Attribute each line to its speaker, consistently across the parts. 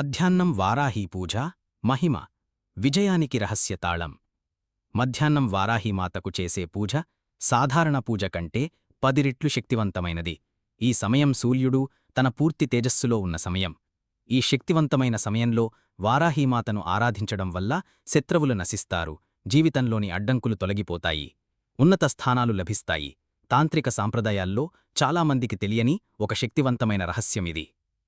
Speaker 1: మధ్యాహ్నం వారాహీ పూజ మహిమ విజయానికి రహస్య తాళం. మధ్యాహ్నం వారాహీమాతకు చేసే పూజ సాధారణ పూజ కంటే పదిరిట్లు శక్తివంతమైనది. ఈ సమయం సూర్యుడు తన పూర్తి తేజస్సులో ఉన్న సమయం. ఈ శక్తివంతమైన సమయంలో వారాహీమాతను ఆరాధించడం వల్ల శత్రువులు నశిస్తారు జీవితంలోని అడ్డంకులు తొలగిపోతాయి ఉన్నత స్థానాలు లభిస్తాయి. తాంత్రిక సాంప్రదాయాల్లో చాలామందికి తెలియని ఒక శక్తివంతమైన రహస్యమిది.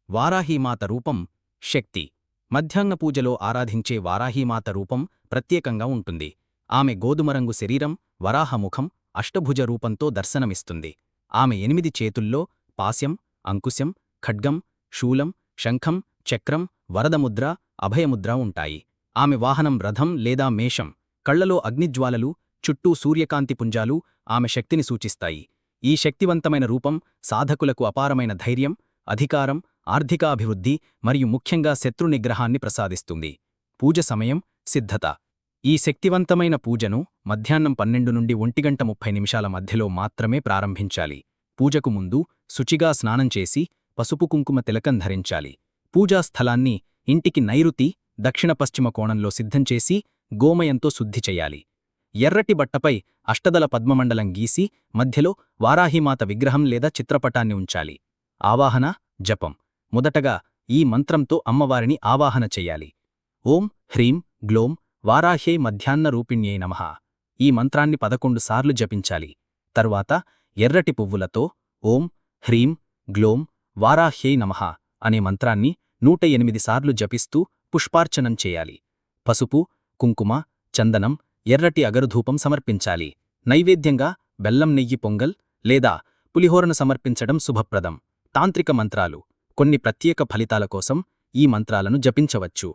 Speaker 1: వారాహీమాత రూపం శక్తి. మధ్యాహ్న పూజలో ఆరాధించే వారాహీమాత రూపం ప్రత్యేకంగా ఉంటుంది. ఆమె గోధుమరంగు శరీరం వరాహముఖం అష్టభుజ రూపంతో దర్శనమిస్తుంది. ఆమె ఎనిమిది చేతుల్లో పాస్యం అంకుశం ఖడ్గం శూలం శంఖం చక్రం వరదముద్ర అభయముద్ర ఉంటాయి. ఆమె వాహనం రథం లేదా మేషం కళ్ళలో అగ్నిజ్వాలలు చుట్టూ సూర్యకాంతి పుంజాలు ఆమె శక్తిని సూచిస్తాయి. ఈ శక్తివంతమైన రూపం సాధకులకు అపారమైన ధైర్యం అధికారం ఆర్థికాభివృద్ధి మరియు ముఖ్యంగా శత్రు నిగ్రహాన్ని ప్రసాదిస్తుంది. పూజ సమయం సిద్ధత. ఈ శక్తివంతమైన పూజను మధ్యాహ్నం పన్నెండు నుండి ఒంటిగంట ముప్పై నిమిషాల మధ్యలో మాత్రమే ప్రారంభించాలి. పూజకు ముందు శుచిగా స్నానం చేసి పసుపు కుంకుమ తిలకం ధరించాలి. పూజా స్థలాన్ని ఇంటికి నైరుతి దక్షిణ పశ్చిమ కోణంలో సిద్ధం చేసి గోమయంతో శుద్ధి చేయాలి. ఎర్రటి బట్టపై అష్టదల పద్మమండలం గీసి మధ్యలో వారాహిమాత విగ్రహం లేదా చిత్రపటాన్ని ఉంచాలి. ఆవాహన జపం. మొదటగా ఈ మంత్రంతో అమ్మవారిని ఆవాహన చెయ్యాలి. ఓం హ్రీం గ్లోం వారాహ్యై మధ్యాహ్న రూపిణ్యై నమ. ఈ మంత్రాన్ని పదకొండు సార్లు జపించాలి. తరువాత ఎర్రటి పువ్వులతో ఓం హ్రీం గ్లోం వారాహ్యై నమః అనే మంత్రాన్ని నూట ఎనిమిది సార్లు జపిస్తూ పుష్పార్చనం చేయాలి. పసుపు కుంకుమ చందనం ఎర్రటి అగరుధూపం సమర్పించాలి. నైవేద్యంగా బెల్లం నెయ్యి పొంగల్ లేదా పులిహోరను సమర్పించడం శుభప్రదం. తాంత్రిక మంత్రాలు. కొన్ని ప్రత్యేక ఫలితాల కోసం ఈ మంత్రాలను జపించవచ్చు.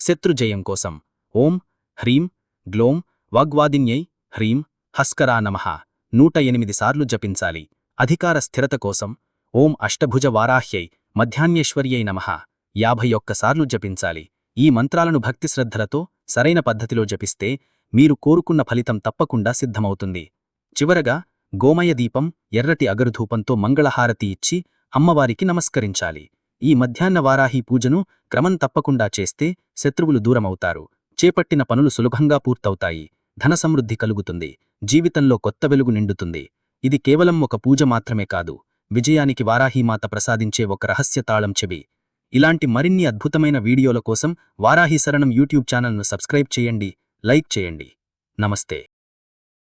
Speaker 1: శత్రుజయం కోసం. ఓం హ్రీం గ్లోం వాగ్వాదిన్యై హ్రీం హస్కరా నమః. నూట ఎనిమిది సార్లు జపించాలి. అధికార స్థిరత కోసం. ఓం అష్టభుజ వారాహ్యై మధ్యాహ్నేశ్వర్యై నమః. యాభై ఒక్కసార్లు జపించాలి. ఈ మంత్రాలను భక్తి శ్రద్ధలతో సరైన పద్ధతిలో జపిస్తే మీరు కోరుకున్న ఫలితం తప్పకుండా సిద్ధమవుతుంది. చివరగా గోమయ దీపం ఎర్రటి అగరుధూపంతో మంగళహారతి ఇచ్చి అమ్మవారికి నమస్కరించాలి. ఈ మధ్యాహ్న వారాహి పూజను క్రమం తప్పకుండా చేస్తే శత్రువులు దూరమవుతారు. చేపట్టిన పనులు సులభంగా పూర్తవుతాయి. ధనసమృద్ధి కలుగుతుంది. జీవితంలో కొత్త వెలుగు నిండుతుంది. ఇది కేవలం ఒక పూజ మాత్రమే కాదు. విజయానికి వారాహీమాత ప్రసాదించే ఒక రహస్య తాళం చెవి. ఇలాంటి మరిన్ని అద్భుతమైన వీడియోల కోసం వారాహి శరణం యూట్యూబ్ ఛానల్ను సబ్స్క్రైబ్ చేయండి లైక్ చేయండి. నమస్తే.